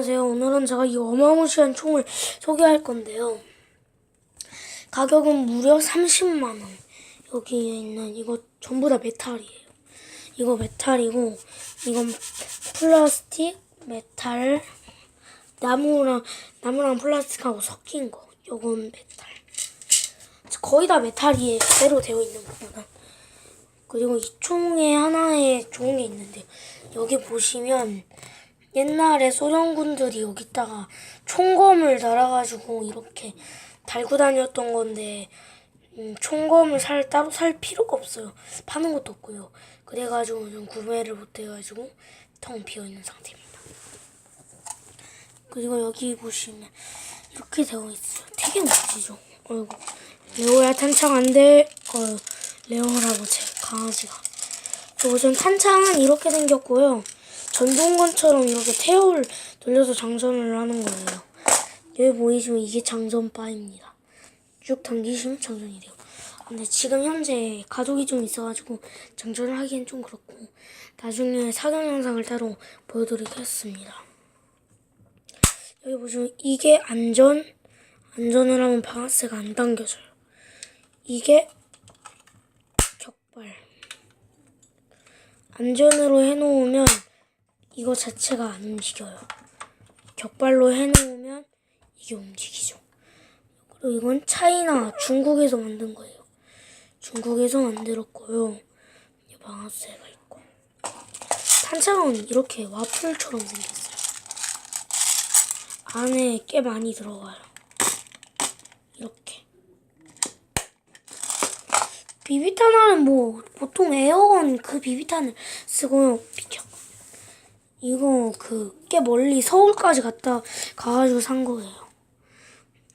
안녕하세요. 오늘은 제가 이 어마무시한 총을 소개할 건데요. 가격은 무려 30만원. 여기에 있는 이거 전부 다 메탈이에요. 이거 메탈이고, 이건 플라스틱, 메탈, 나무랑, 나무랑 플라스틱하고 섞인 거. 요건 메탈. 거의 다 메탈이에요. 그대로 되어 있는 부분은. 그리고 이 총에 하나에 좋은 게 있는데, 여기 보시면, 옛날에 소련군들이 여기다가 총검을 달아가지고 이렇게 달고 다녔던 건데 음, 총검을 살 따로 살 필요가 없어요. 파는 것도 없고요. 그래가지고 좀 구매를 못해가지고 텅 비어 있는 상태입니다. 그리고 여기 보시면 이렇게 되어 있어요. 되게 멋지죠. 어이구 레오야 탄창 안 돼. 어 레오라고 제 강아지가. 저 우선 탄창은 이렇게 생겼고요. 전동건처럼 이렇게 태워를 돌려서 장전을 하는 거예요. 여기 보이시면 이게 장전바입니다. 쭉 당기시면 장전이 돼요. 근데 지금 현재 가족이 좀 있어가지고 장전을 하기엔 좀 그렇고 나중에 사용 영상을 따로 보여드리겠습니다. 여기 보시면 이게 안전, 안전을 하면 방아쇠가 안 당겨져요. 이게 격발. 안전으로 해놓으면 이거 자체가 안 움직여요. 격발로 해놓으면 이게 움직이죠. 그리고 이건 차이나 중국에서 만든 거예요. 중국에서 만들었고요. 이 방아쇠가 있고. 탄창은 이렇게 와플처럼 생겼어요. 안에 꽤 많이 들어가요. 이렇게. 비비탄은 뭐 보통 에어건 그 비비탄을 쓰고요. 비켜. 이거 그 꽤 멀리 서울까지 갔다 가가지고 산 거예요.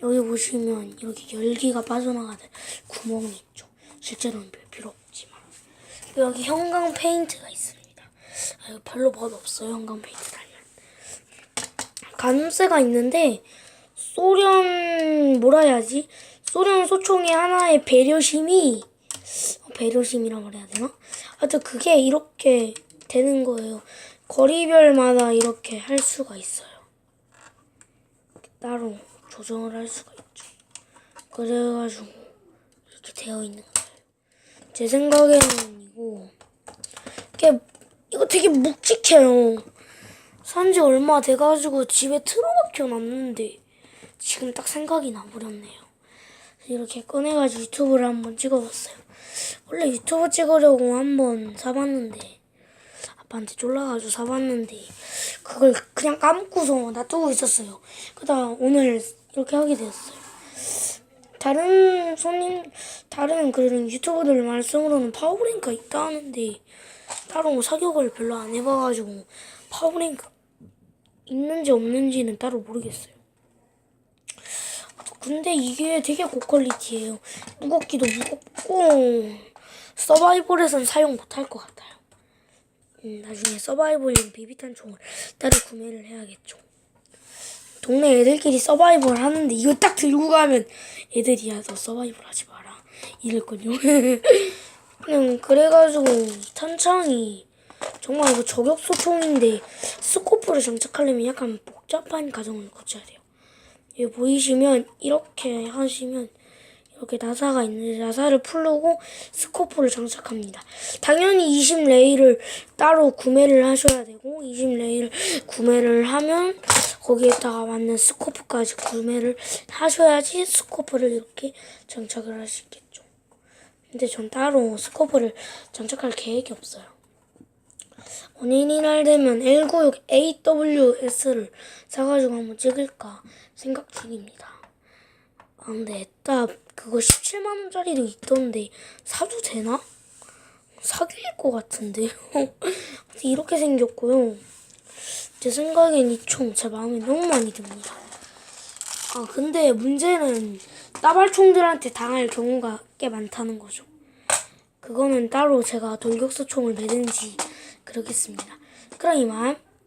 여기 보시면 이렇게 열기가 빠져나가는 구멍이 있죠. 실제로는 별 필요 없지만 여기 형광 페인트가 있습니다. 아, 이거 별로 멋 없어요. 형광 페인트 달면 가늠쇠가 있는데 소련 뭐라 해야지? 소련 소총의 하나의 배려심이 어, 배려심이라고 해야 되나? 하여튼 그게 이렇게 되는 거예요. 거리별마다 이렇게 할 수가 있어요. 따로 조정을 할 수가 있죠. 그래가지고 이렇게 되어 있는 거예요. 제 생각에는 이거 이게 이거 되게 묵직해요. 산지 얼마 돼가지고 집에 틀어박혀 놨는데 지금 딱 생각이 나버렸네요. 이렇게 꺼내가지고 유튜브를 한번 찍어봤어요. 원래 유튜브 찍으려고 한번 사봤는데 아빠한테 쫄라가지고 사봤는데 그걸 그냥 까먹고서 놔두고 있었어요. 그러다 오늘 이렇게 하게 되었어요. 다른 손님, 다른 그런 유튜버들 말씀으로는 파워랭크가 있다 하는데 따로 사격을 별로 안 해봐가지고 파워랭크 있는지 없는지는 따로 모르겠어요. 근데 이게 되게 고퀄리티예요. 무겁기도 무겁고 서바이벌에선 사용 못할 것 같아요. 음, 나중에 서바이벌용 비비탄 총을 따로 구매를 해야겠죠. 동네 애들끼리 서바이벌 하는데 이거 딱 들고 가면 애들이 야 너 서바이벌 하지 마라 이럴걸요. 그냥 그래가지고 탄창이 정말 이거 저격소 총인데 스코프를 장착하려면 약간 복잡한 과정을 거쳐야 돼요. 여기 보이시면 이렇게 하시면 이렇게 나사가 있는데 나사를 풀고 스코프를 장착합니다. 당연히 20레이를 따로 구매를 하셔야 되고 20레이를 구매를 하면 거기에다가 맞는 스코프까지 구매를 하셔야지 스코프를 이렇게 장착을 할 수 있겠죠. 근데 전 따로 스코프를 장착할 계획이 없어요. 원인이 날 되면 L96AWS를 사가지고 한번 찍을까 생각 중입니다. 아, 근데 딱 그거 17만원짜리도 있던데 사도 되나? 사귈 것 같은데요. 이렇게 생겼고요. 제 생각엔 이 총 제 마음에 너무 많이 듭니다. 아 근데 문제는 따발총들한테 당할 경우가 꽤 많다는 거죠. 그거는 따로 제가 돌격소 총을 매든지 그러겠습니다. 그럼 이만